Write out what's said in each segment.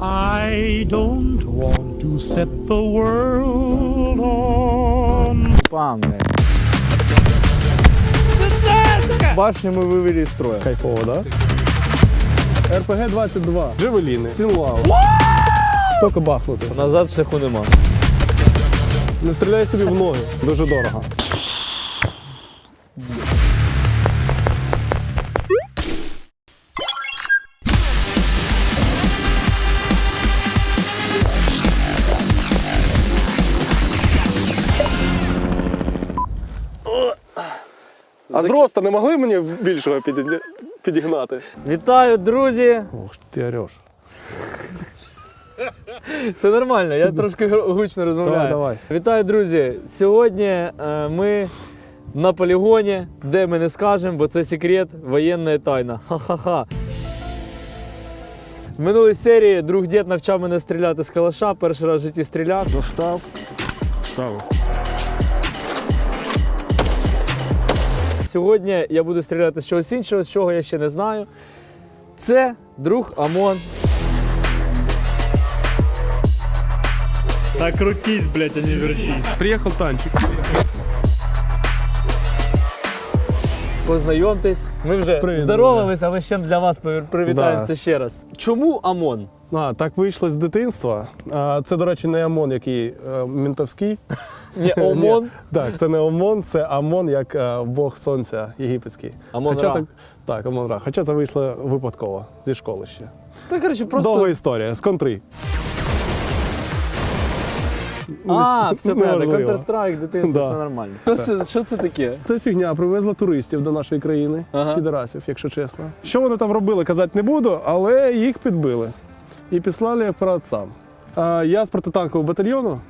I don't want to set the world on Пам. Башню ми вивели з строя. Кайфово, да? РПГ-22. Джевеліни. Цінлау. Тільки бахнути. Назад шляху нема. Не стріляй собі в ноги. Дуже дорого. А зроста не могли мені більшого піді- підігнати? Вітаю, друзі! Ох, ти ореш. Це нормально, я трошки гучно розмовляю. Давай, давай. Вітаю, друзі! Сьогодні е, ми на полігоні, де ми не скажемо, бо це секрет, воєнна тайна. Ха-ха-ха. В минулій серії друг дід навчав мене стріляти з калаша, перший раз в житті стріляв. Достав, ставив. Сьогодні я буду стріляти з чогось іншого, з чого я ще не знаю. Це друг Амон. Так крутись, блядь, а не вертись. Приїхав танчик. Познайомтесь. Ми вже Привіт, здоровались, але ще для вас повір- привітаємося Да. ще раз. Чому Амон? А, так вийшло з дитинства. А, це, до речі, не ОМОН, який е, ментовський. Не Омон. Ні, так, це не ОМОН, це АМОН як е, Бог Сонця єгипетський. Амон Хоча Ра. так, так, Ра. Хоча це вийшло випадково зі школи ще. Та коротше, просто. Довга історія, з контри. А, все правильно, Неважливо. Counter-Strike, дитинство, Да. все нормально. Що це, що це таке? Це фігня привезла туристів до нашої країни, Ага. підарасів, якщо чесно. Що вони там робили, казати не буду, але їх підбили. І післали по отцам. А я з протитанкового батальйону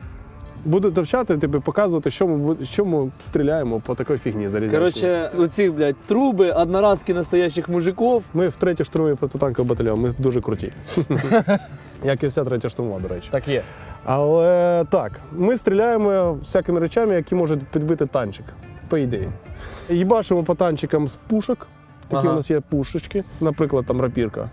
буду навчати, тобі показувати, що ми, що ми стріляємо по такій фігні залізячій. Коротше, оці, блядь, труби, одноразки настоящих мужиків. Ми в третій штурмовий протитанковий батальйон, ми дуже круті. Як і вся третя штурмова, до речі. Так є. Але так, ми стріляємо всякими речами, які можуть підбити танчик, по ідеї. Їбашимо по танчикам з пушок. Такі Ага. у нас є пушечки, наприклад, там рапірка.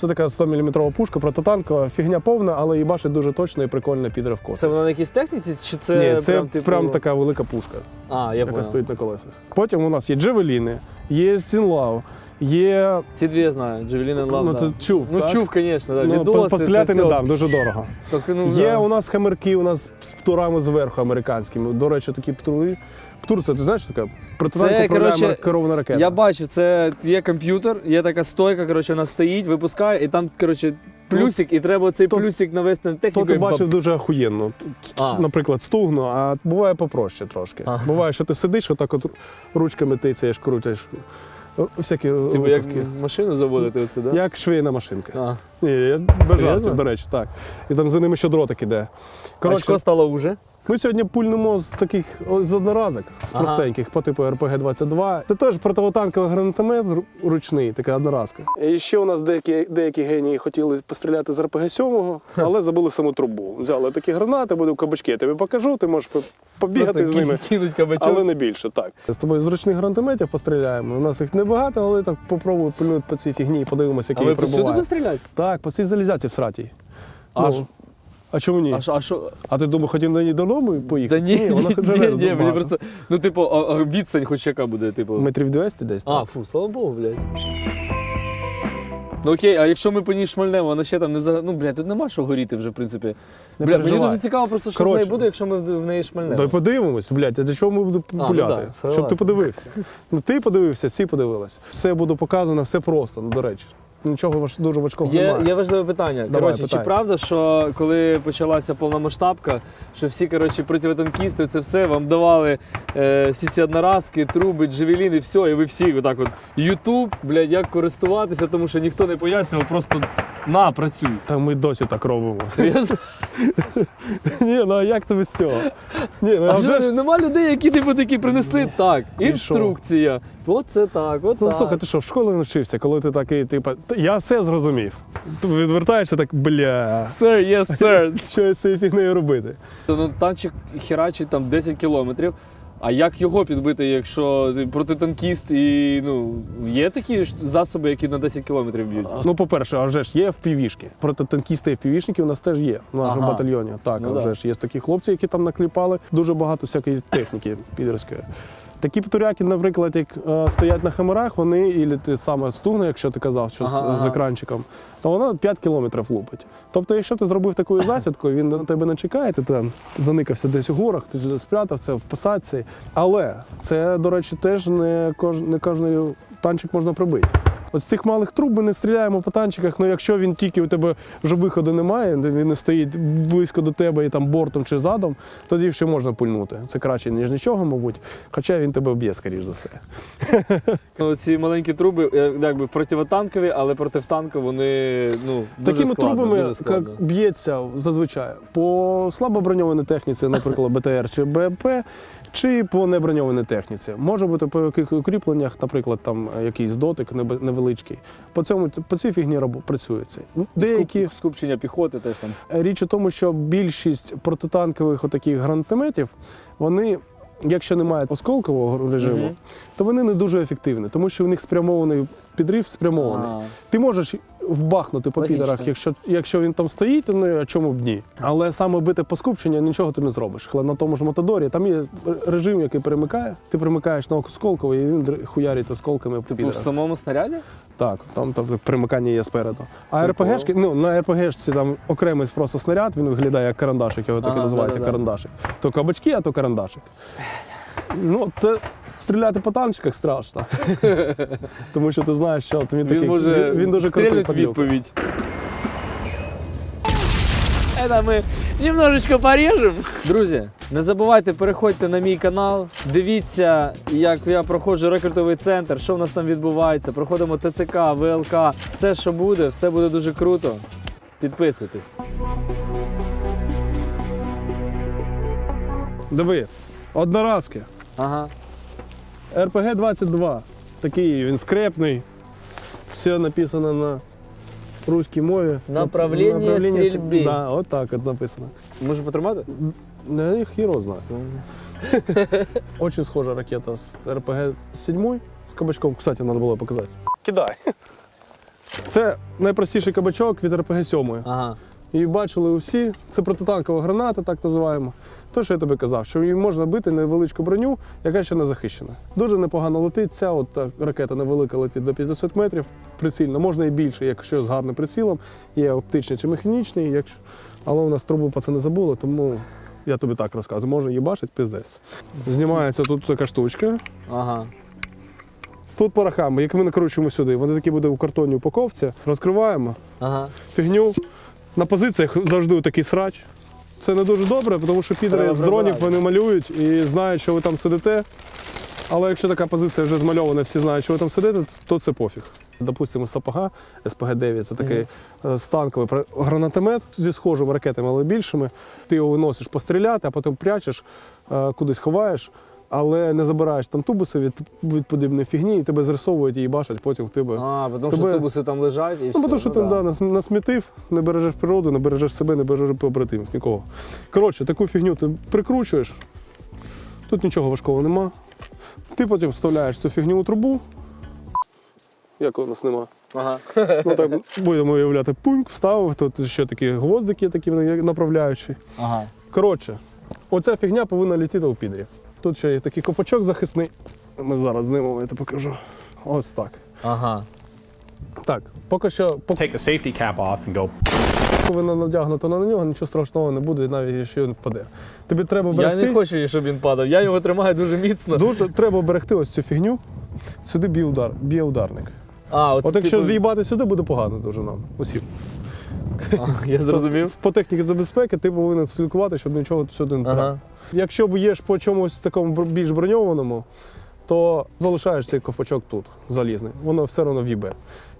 Це така 100-мм пушка, протитанкова, фігня повна, але їбашить дуже точно і прикольно піде в косу. Це воно на якійсь техніці, чи це, Ні, це прям, прям, типу... така велика пушка, А, я яка понял. стоїть на колесах. Потім у нас є джевеліни, є сінлау, є. Ці дві я знаю, Джевелін Love, ну, да. ти чув. Ну так? чув, звісно, да. Ну, Відоси, постріляти не дам, дуже дорого. Так, ну, Є да. у нас хамерки, у нас з птурами зверху американськими. До речі, такі птури. Птур, ти знаєш? Протитанку Це, коротше, керована ракета. Я бачу, це є комп'ютер, є така стойка, коротше, вона стоїть, випускає, і там, коротше, плюсик, і треба цей то- плюсик навести на То техніку. ти і бачив дуже охуєнно. Т- т- А. Наприклад, стугну, а буває попроще трошки. А. Буває, що ти сидиш, отак от ручками тицяєш, крутиш. Всякі Типу, як машину заводити оце, да? Як швейна машинка. А. Ні, я без жартів, до речі, так. І там за ними ще дротик іде. Коротше, Очко стало уже. Ми сьогодні пульнемо з таких з одноразок, з Ага. простеньких, по типу РПГ-22. Це теж противотанковий гранатомет ручний, така одноразка. І ще у нас деякі, деякі генії хотіли постріляти з РПГ-7, але забули саму трубу. Взяли такі гранати, буде в кабачки. Я тобі покажу, ти можеш побігати Просто з ними. кинуть кабачок. Але не більше, так. З тобою з ручних гранатометів постріляємо. У нас їх небагато, але так попробую пильнути по цій фігні і подивимося, а який ви їх повсюди прибуває. постріляти? Так, по цій залізяці в сратій. А Ну, а чому ні? А що, а що? А ти думав, хотів на ній додому поїхати? Да ні, вона ні, ні, ні, мені просто, ну, типу, а, а відстань хоч яка буде, типу. Метрів 200 десь. А, так. фу, слава Богу, блядь. Ну окей, а якщо ми по ній шмальнемо, вона ще там не за. Ну, блядь, тут нема що горіти вже, в принципі. Не Бля, мені переживай. дуже цікаво просто, що з Коротше. нею буде, якщо ми в в неї шмальнемо. подивимось, блядь, а до чого ми будемо ну пуляти? да. Щоб ти подивився. Ну ти подивився, всі подивились. Все буде показано, все просто, ну, до речі. Нічого дуже важкого Є, немає. є важливе питання. Коротше, питай. чи правда, що коли почалася повномасштабка, що всі коротше, противотанкісти, це все вам давали е, всі ці одноразки, труби, джевеліни, все, і ви всі отак от Ютуб, блядь, як користуватися, тому що ніхто не пояснював, просто на, працюй. Та ми досі так робимо. Серйозно? Ні, ну а як це без цього? Ні, ну А а вже що, ж. нема людей, які типу такі принесли так, І що? інструкція. Оце так, от Ну, так. слухай, ти що, в школі навчився, коли ти такий, типу, я все зрозумів. Ти відвертаєшся так, бля, Sir, yes, sir. що я з цією фігнею робити? Ну, танчик херачить там 10 кілометрів, А як його підбити, якщо ти протитанкіст і ну, є такі ж засоби, які на 10 кілометрів б'ють? Ну, по-перше, а вже ж є впівішки. Протитанкісти і впівішники у нас теж є в нашому Ага. батальйоні. Так, Ну а да. вже ж є такі хлопці, які там накліпали дуже багато всякої техніки підерської. Такі птуряки, наприклад, як е, стоять на хамерах, вони, і ти саме стугне, якщо ти казав, що з- Ага, з, ага. екранчиком, то воно 5 кілометрів лупить. Тобто, якщо ти зробив таку засідку, він на тебе не чекає, ти там заникався десь у горах, ти спрятався в посадці. Але це, до речі, теж не, кож, не кожний танчик можна прибити. От з цих малих труб ми не стріляємо по танчиках, але якщо він тільки у тебе вже виходу немає, він не стоїть близько до тебе і там бортом чи задом, тоді ще можна пульнути. Це краще, ніж нічого, мабуть. Хоча він тебе вб'є, скоріш за все. Ну, ці маленькі труби, е, якби противотанкові, але противтанкові вони ну, дуже Такими складно, трубами б'ється зазвичай по слабоброньованій техніці, наприклад, БТР чи БМП, чи по неброньованій техніці. Може бути по яких укріпленнях, наприклад, там якийсь дотик невеличкий. По цьому по цій фігні працює це. Ну, Деякі Скуп- скупчення піхоти теж там. Річ у тому, що більшість протитанкових отаких гранатометів, вони, якщо немає осколкового режиму, Мгм. то вони не дуже ефективні, тому що в них спрямований підрив спрямований. А, Ти можеш вбахнути по Логічно. підерах, якщо, якщо він там стоїть, ну а чому б ні. Але саме бити по скупченню нічого ти не зробиш. Але на тому ж мотодорі там є режим, який перемикає. Ти примикаєш на осколковий, і він хуярить осколками по типу в підерах. самому снаряді? Так, там, там примикання є спереду. А Прикольно. РПГшки, ну на РПГшці там окремий просто снаряд, він виглядає як карандашик, його так і Ага, називають як да-да-да. карандашик. То кабачки, а то карандашик. Ну, те, стріляти по танчиках страшно. Тому що ти знаєш, що от він, такий, може він, він дуже крутий стрілять відповідь. Это ми немножечко порежем. Друзі, не забувайте, переходьте на мій канал, дивіться, як я проходжу рекрутовий центр, що в нас там відбувається. Проходимо ТЦК, ВЛК, все, що буде, все буде дуже круто. Підписуйтесь. Диви, одноразки. Ага. РПГ-22. Такий він скрепний. Все написано на руській мові. Направлення Направлення стрільби. Да, от так от написано. Може потримати? Не хіро знає. Очень схожа ракета з РПГ-7 з кабачком. Кстати, треба було показати. Кидай. Це найпростіший кабачок від РПГ-7. Ага. Її бачили усі. Це протитанкова граната, так називаємо. То, що я тобі казав, що її можна бити невеличку броню, яка ще не захищена. Дуже непогано летить. Ця от ракета невелика летить до 500 метрів. Прицільно, можна і більше, якщо з гарним прицілом. Є оптичний чи механічний, якщо... але у нас трубу пацани забули, тому я тобі так розказую. Може її бачить, пиздець. Знімається тут така штучка. Ага. Тут порохами, як ми накручуємо сюди, вони такі буде у картонній упаковці. Розкриваємо Ага. фігню. На позиціях завжди такий срач. Це не дуже добре, тому що підери з дронів вони малюють і знають, що ви там сидите. Але якщо така позиція вже змальована, всі знають, що ви там сидите, то це пофіг. Допустимо, сапога СПГ-9 це такий е, станковий гранатомет зі схожими ракетами, але більшими. Ти його виносиш постріляти, а потім прячеш, е, кудись ховаєш, але не забираєш там тубуси від, від подібної фігні, і тебе зрисовують і бачать потім в тебе. А, тому що Тебе- тубуси там лежать і все. Ну, тому що ну, ти да. да, нас- насмітив, не бережеш природу, не бережеш себе, не бережеш побратимів, нікого. Коротше, таку фігню ти прикручуєш, тут нічого важкого нема. Ти потім вставляєш цю фігню у трубу. Як у нас нема. Ага. Ну так будемо уявляти, пуньк, вставив, тут ще такі гвоздики, такі направляючі. Ага. Коротше, оця фігня повинна літіти у підрі. Тут ще є такий копачок захисний. Ми зараз знімемо, я тобі покажу. Ось так. Ага. Так, поки що, поки take the safety cap off and go Повинна надягнута на нього, нічого страшного не буде, навіть якщо він впаде. Тобі треба Я не хочу, щоб він падав. Я його тримаю дуже міцно. Дуже треба берегти ось цю фігню. Сюди б'є удар, б'є ударник. А, оце От якщо типу... в'їбати сюди, буде погано дуже нам. Усім. А, я зрозумів. По техніці забезпеки ти повинен слідкувати, щоб нічого сюди не трапило. Ага. Якщо б'єш по чомусь такому більш броньованому, то залишаєш цей ковпачок тут, залізний. Воно все одно в'їбе.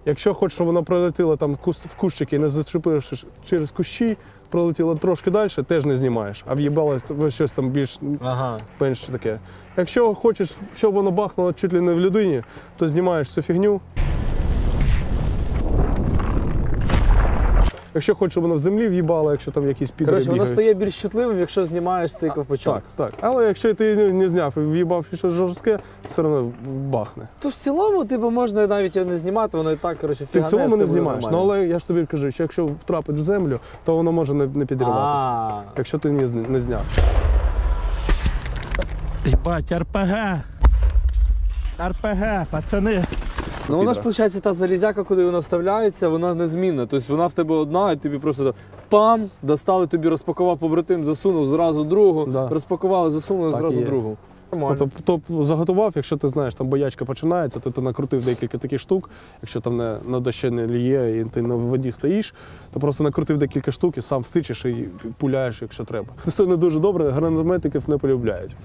Якщо хочеш, щоб воно пролетіло там в кус- в кущики, не зачепивши через кущі, пролетіло трошки далі, теж не знімаєш, а в'їбало щось там більш Ага. менш таке. Якщо хочеш, щоб воно бахнуло чуть ли не в людині, то знімаєш цю фігню. Якщо хочеш, щоб воно в землі в'їбало, якщо там якісь підри Коротше, воно бігають. стає більш чутливим, якщо знімаєш цей ковпачок. Так, так. Але якщо ти не- не зняв і в'їбав щось жорстке, все одно бахне. То в цілому, типу, можна навіть його не знімати, воно і так, коротше, Ти в фігане, цілому все не буде знімаєш. Ну нормально. але я ж тобі кажу, що якщо втрапить в землю, то воно може не, не підриватися. А, Якщо ти не, не зняв. Ебать, РПГ. РПГ, пацани. Ну вона ж виходить, та залізяка, куди вона вставляється, вона незмінна. Тобто вона в тебе одна, і тобі просто пам, достали, тобі розпакував побратим, засунув зразу другу, Да. розпакували, засунули Так зразу і є. другу. Тобто, то заготував, якщо ти знаєш, там боячка починається, то ти накрутив декілька таких штук. Якщо там не, на дощі не ліє і ти на воді стоїш, то просто накрутив декілька штук і сам встичиш і пуляєш, якщо треба. Це не дуже добре, гранатометиків не полюбляють.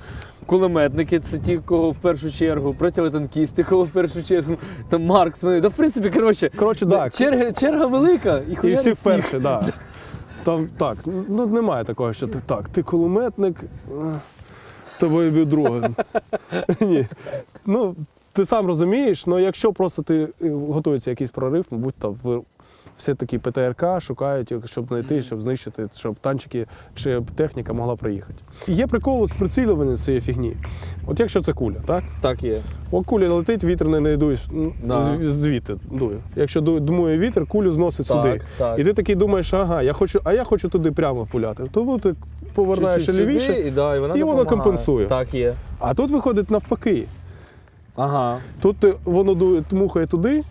Кулеметники це ті, кого в першу чергу, противотанкісти, кого в першу чергу, там марксмени. Да, в принципі, коротше, Коротше, так. черга, черга велика, і І всі вперше, так. Да. Там так, ну немає такого, що ти так, ти кулеметник, тобою другим. Ні. Ну, ти сам розумієш, але якщо просто ти е, готується якийсь прорив, мабуть, там в всі такі ПТРК шукають, щоб знайти, щоб знищити, щоб танчики чи техніка могла проїхати. Є прикол з прицілювання цієї фігні. От якщо це куля, так? Так є. О, куля летить, вітер не, не ну, Да. звідти дує. Якщо ду- дмує вітер, кулю зносить Так, сюди. так. І ти такий думаєш, ага, я хочу, а я хочу туди прямо пуляти. Тому ти повернаєш Чуть-чуть лівіше, сюди, і, да, і, вона і воно компенсує. Так є. а тут виходить навпаки. Ага. Тут ти- воно дує, мухає туди,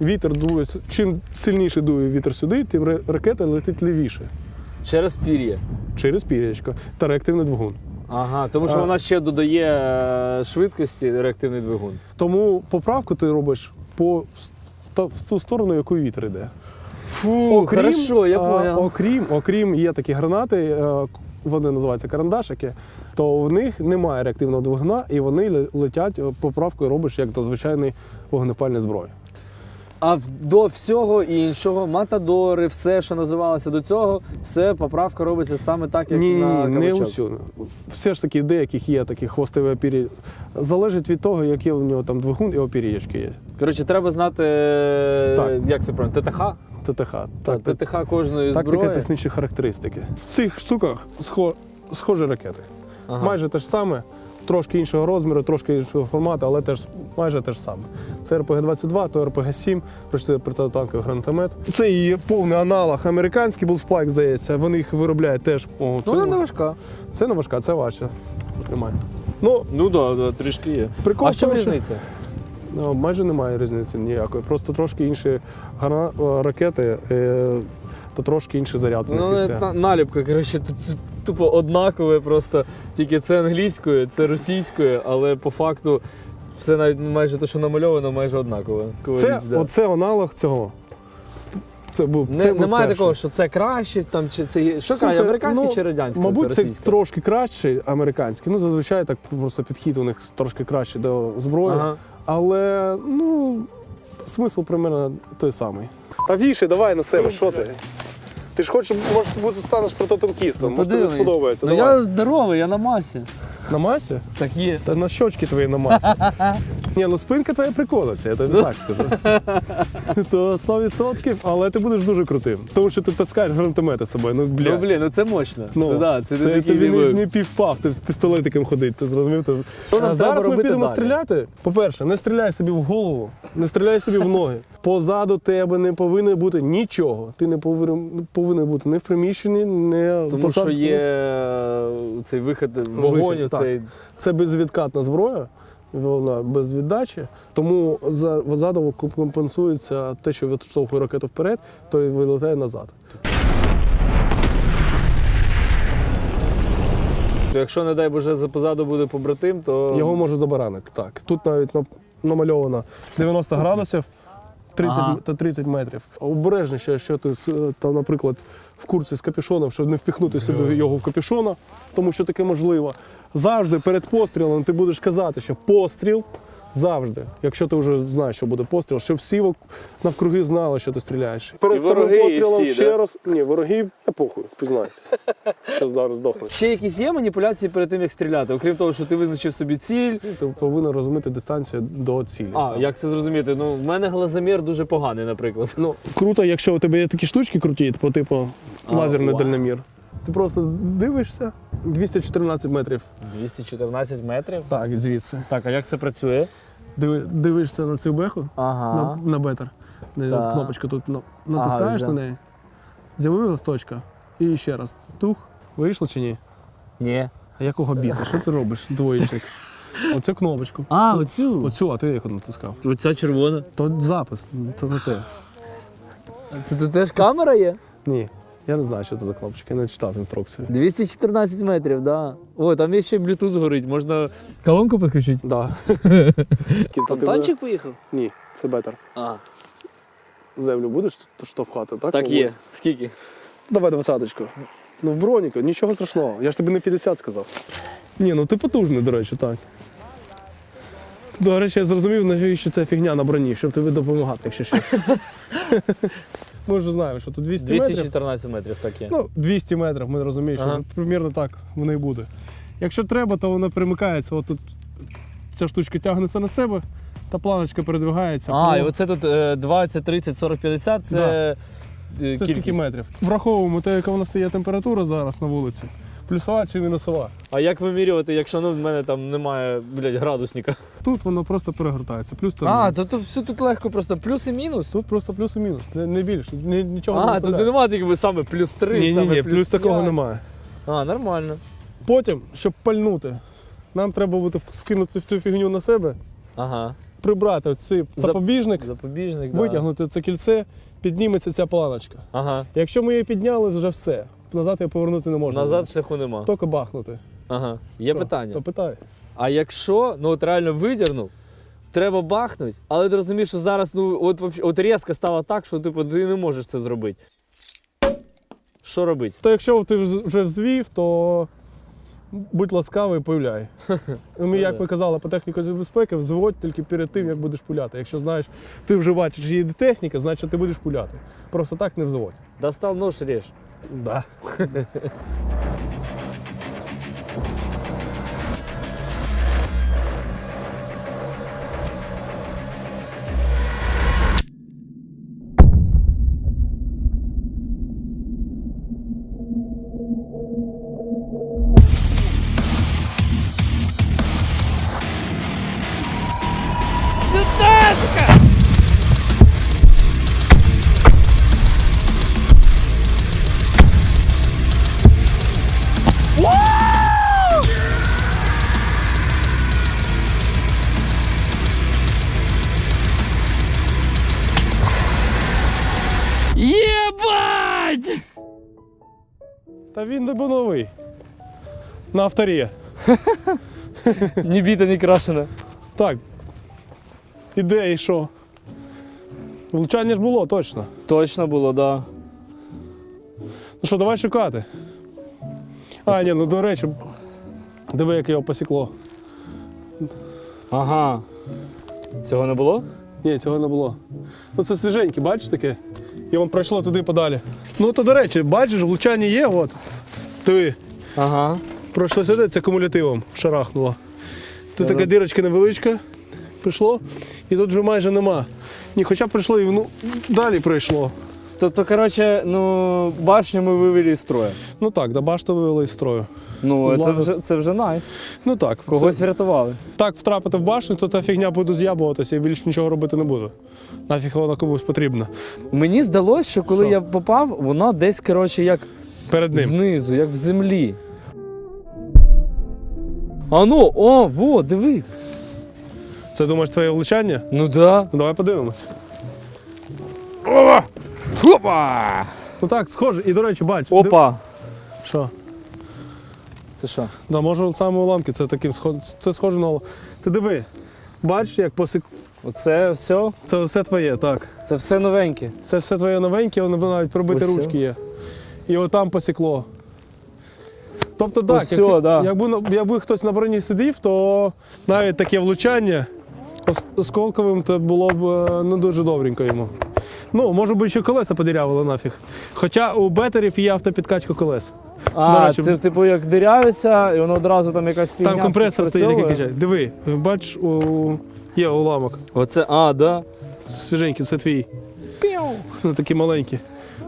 вітер дує. Чим сильніше дує вітер сюди, тим ракета летить лівіше. Через пір'я. Через пір'ячко та реактивний двигун. Ага, тому що А. вона ще додає е, швидкості реактивний двигун. Тому поправку ти робиш по в- ту сторону, якою вітер йде. Фу, хорошо, я понял. Окрім, окрім є такі гранати, е, вони називаються карандашики, то в них немає реактивного двигуна, і вони летять е, поправкою робиш як до звичайної вогнепальної зброї. А до всього іншого, матадори, все, що називалося до цього, все поправка робиться саме так, як ні, на ні, не кабачок. Все ж таки, в деяких є такі хвостові опір'я. Залежить від того, яке у нього там двигун і опір'ячки є. Коротше, треба знати, е, Так. як це правильно, ТТХ? ТТХ. Так, Так, ТТХ кожної тактика зброї. технічні характеристики. В цих штуках схо- схожі ракети. Ага. Майже те ж саме, трошки іншого розміру, трошки іншого формату, але теж майже те ж саме. Це РПГ-22, то РПГ-7, прочти протитанковий гранатомет. Це і повний аналог американський був спайк, здається. Вони їх виробляють теж. О, Ну, це, вона не важка. це не важка, це важче. Тримай. Ну, Ну так, да, да, трішки є. прикол а в чому тому, що- різниця? Ну, майже немає різниці ніякої. Просто трошки інші грана... е, ракети, е, то трошки інший заряд. в них Ну, і все. на- наліпка, коротше, тут тут тупо однакове, просто тільки це англійською, це російською, але по факту все навіть майже те, що намальовано, майже однакове. Це, Річ, да. Оце аналог цього. Це був, Не, це був немає перший. такого, що це краще, там, чи це є- що Слухай, краще, американський ну, чи радянський? Мабуть, це це трошки краще американський. Ну, зазвичай так просто підхід у них трошки краще до зброї. Ага. Але ну, смисл примерно той самий. Та віші, давай на себе, що ти? Ти ж хочеш, може, бути станеш прототанкістом, може тобі сподобається. Ну давай. я здоровий, я на масі. На масі? Так є. Та на щочки твої на масі. Ні, ну спинка твоя приколиться, я тобі так скажу. То 100%, але ти будеш дуже крутим. Тому що ти таскаєш гранатомети з собою. Ну, бля. Ну блін, ну це мощно. це, да, це, це такий тобі не, не півпав, ти з пістолетиком ходить, ти зрозумів? Ти... А зараз ми підемо далі? стріляти. По-перше, не стріляй собі в голову, не стріляй собі в ноги. Позаду тебе не повинно бути нічого. Ти не повинен, повинен бути не в приміщенні, не Тому що є цей вихід, вогонь, Вихід, цей. Це безвідкатна зброя, вона без віддачі. Тому за- задом компенсується те, що відштовхує ракету вперед, то й вилітає назад. То якщо, не дай Боже, позаду буде побратим, то Його може забаранити. Так. Тут навіть намальовано 90 градусів 30, Ага. та 30 метрів. Обережніше, якщо ти там, наприклад, в курці з капюшоном, щоб не впіхнути собі його в капюшона, тому що таке можливо. Завжди перед пострілом ти будеш казати, що постріл. Завжди. Якщо ти вже знаєш, що буде постріл, щоб всі навкруги знали, що ти стріляєш. Перед самим пострілом всі, ще да? раз. Ні, ворогів, я похуй, пізнаєте. Що зараз здохнуть. Ще якісь є маніпуляції перед тим, як стріляти, окрім того, що ти визначив собі ціль. Ти повинен розуміти дистанцію до цілі. А, саме. як це зрозуміти? Ну, в мене глазомір дуже поганий, наприклад. Ну, круто, якщо у тебе є такі штучки круті, по типу А, лазерний вау. дальномір. Ти просто дивишся 214 метрів. 214 метрів. Так, звідси. Так, а як це працює? Диви, дивишся на цю беху, Ага. на, на бетер. Не, Так. Кнопочка тут на- натискаєш вже. на неї. З'явилась точка. І ще раз. Тух. Вийшло чи ні? Ні. А якого біса? Що ти робиш, двоєчник? Оцю кнопочку. А, оцю. Оцю, а ти як натискав? Оця червона. То запис, то не те. Це тут теж камера є? Ні. Я не знаю, що це за кнопочка, я не читав інструкцію. 214 метрів, да. О, там є ще Bluetooth горить, можна колонку підключити. Да. Там танчик поїхав? Ні, це бетер. А, Землю будеш штовхати, так? так є. Скільки? Давай двадцяточку. Ну в броніку, нічого страшного. Я ж тобі не 50 сказав. Ні, ну ти потужний, до речі, так. До речі, я зрозумів, навіщо ця фігня на броні, щоб тобі допомагати, якщо що. Ми вже знаємо, що тут 200 метрів. 214 метрів так є. Ну, 200 метрів, ми розуміємо, що Ага. примірно так воно і буде. Якщо треба, то воно примикається. От тут ця штучка тягнеться на себе, та планочка передвигається. А, і оце тут е, 20, 30, 40, 50 це, е, Це кількість. скільки метрів? Враховуємо те, яка у нас є температура зараз на вулиці. Плюсова чи мінусова. А як вимірювати, якщо ну, в мене там немає блядь, градусника? Тут воно просто перегортається. Плюс та А, мінус. то, то все тут легко, просто плюс і мінус. Тут просто плюс і мінус. Не, не більше. Ні, нічого не А, тут виставляє. немає такими саме плюс 3, Ні, ні, саме ні, плюс, плюс такого п'ять. немає. А, нормально. Потім, щоб пальнути, нам треба буде скинути цю фігню на себе, Ага. прибрати цей Зап- запобіжник, Запобіжник, да. витягнути це кільце, підніметься ця планочка. Ага. Якщо ми її підняли, вже все. Назад її повернути не можна. Назад шляху нема. Тільки бахнути. Ага. Є Що? питання. То питай. А якщо ну от реально видірнув, треба бахнути, але ти розумієш, що зараз ну от вообще- от різко стало так, що типу ти не можеш це зробити. Що робити? То якщо ти вз- вже взвів, то будь ласкавий, пуляй. Ми, як ми казали, по техніці безпеки, взводь тільки перед тим, як будеш пуляти. Якщо знаєш, ти вже бачиш, що їде техніка, значить ти будеш пуляти. Просто так не взводь. Достав нож ріж. Да. На авторі. Ні біта, ні крашена. Так. Іде і що? Влучання ж було точно. Точно було, да. Ну що, давай шукати. А, ні, ну до речі, диви, як його посікло. Ага. Цього не було? Ні, цього не було. Ну це свіженьке, бачиш таке? І воно пройшло туди подалі. Ну то до речі, бачиш, влучання є, от. Диви, Ага. Пройшло сюди, це кумулятивом шарахнуло. Тут така дирочка невеличка, пішло, і тут вже майже нема. Ні, хоча прийшло і ну, далі пройшло. Тобто, коротше, ну, башню ми вивели з строю. Ну так, до башту вивели з строю. Ну, це вже, це вже найс. Ну так, Когось це, врятували. так втрапити в башню, то та фігня буде з'ябуватися і більше нічого робити не буду. Нафіг вона комусь потрібна. Мені здалося, що коли Що? я попав, воно десь, коротше, як Перед ним. знизу, як в землі. А ну, о, во, диви. Це думаєш твоє влучання? Ну да. Ну давай подивимось. Опа! Опа! Ну так, схоже. І до речі, бач. Опа. Що? Це що? Да, може саме уламки, це таким це схоже на. Ти диви. Бачиш, як посік. Оце все? Це все твоє, так. Це все новеньке. Це все твоє новеньке, воно навіть пробиті Ось ручки є. І отам посікло. Тобто, так, Ось як, да. якби, якби хтось на броні сидів, то навіть таке влучання ос- осколковим, то було б не дуже добренько йому. Ну, може би, ще колеса подірявили нафіг. Хоча у бетерів є автопідкачка колес. А, речі, це типу як дирявиться, і воно одразу там якась фігня Там компресор стоїть, який качає. Диви, бач, у... є уламок. Оце, а, да. Свіженький, це твій. Ну, такі маленькі.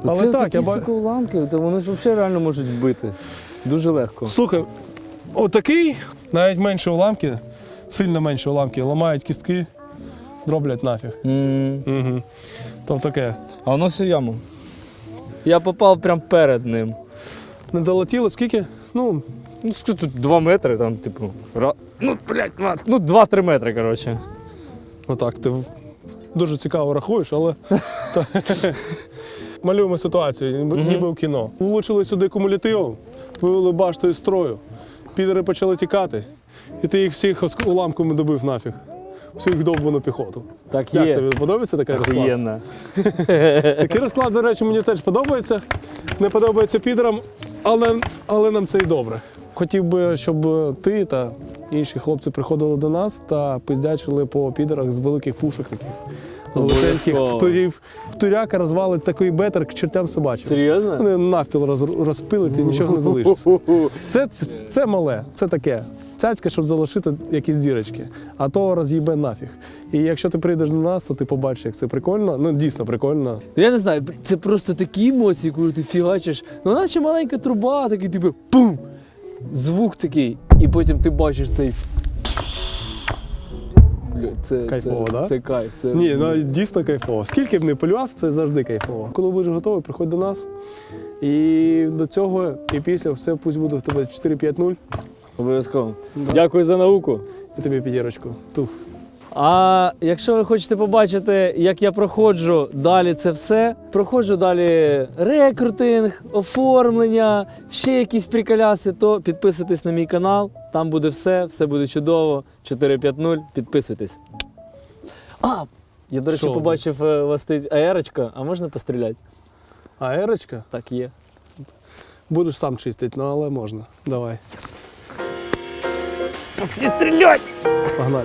Але Оце так, такі, я сука, уламки, то вони ж взагалі реально можуть вбити. Дуже легко. Слухай, отакий, навіть менше уламки, сильно менше уламки, ламають кістки, дроблять нафіг. Угу. То таке. А воно все в яму. Я попав прямо перед ним. Не долетіло, скільки? Ну, Ну, скажу, тут 2 метри, там, типу. Ра... Ну, блядь, ну 2-3 метри, коротше. отак, ти в- дуже цікаво рахуєш, але. та- Малюємо ситуацію, ніби, ніби в кіно. Влучили сюди кумулятивом, вивели башту із строю, підери почали тікати, і ти їх всіх уламками добив нафіг. Всю їх довбану піхоту. Так Як тобі подобається такий розклад? Охуєнно. Такий розклад, до речі, мені теж подобається. Не подобається підерам, але, але нам це й добре. Хотів би, щоб ти та інші хлопці приходили до нас та пиздячили по підерах з великих пушок таких. Велетенських втурів. Втуряка розвалить такий бетер к чертям собачим. Серйозно? Вони навпіл роз, розпилить і нічого не залишиться. Це, це мале, це таке. Цяцька, щоб залишити якісь дірочки, а то роз'їбе нафіг. І якщо ти прийдеш до нас, то ти побачиш, як це прикольно. Ну дійсно прикольно. Я не знаю, це просто такі емоції, коли ти фігачиш. Ну, наче маленька труба, такий типу пум! Звук такий, і потім ти бачиш цей. Це, Кайфово, це, да? це кайф. Це... Ні, ну дійсно кайфово. Скільки б не полював, це завжди кайфово. Коли будеш готовий, приходь до нас. І до цього, і після все пусть буде в тебе 4-5-0. Обов'язково. Дякую за науку. І тобі підірочку. Тух. А якщо ви хочете побачити, як я проходжу далі це все, проходжу далі рекрутинг, оформлення, ще якісь приколяси, то підписуйтесь на мій канал. Там буде все, все буде чудово. 450, підписуйтесь. А, я, до речі, Що? побачив е, у вас стоїть аерочка, а можна постріляти? А ерочка, Так, є. будеш сам чистити, ну але можна. Давай. Пошли стріляти! Погнали.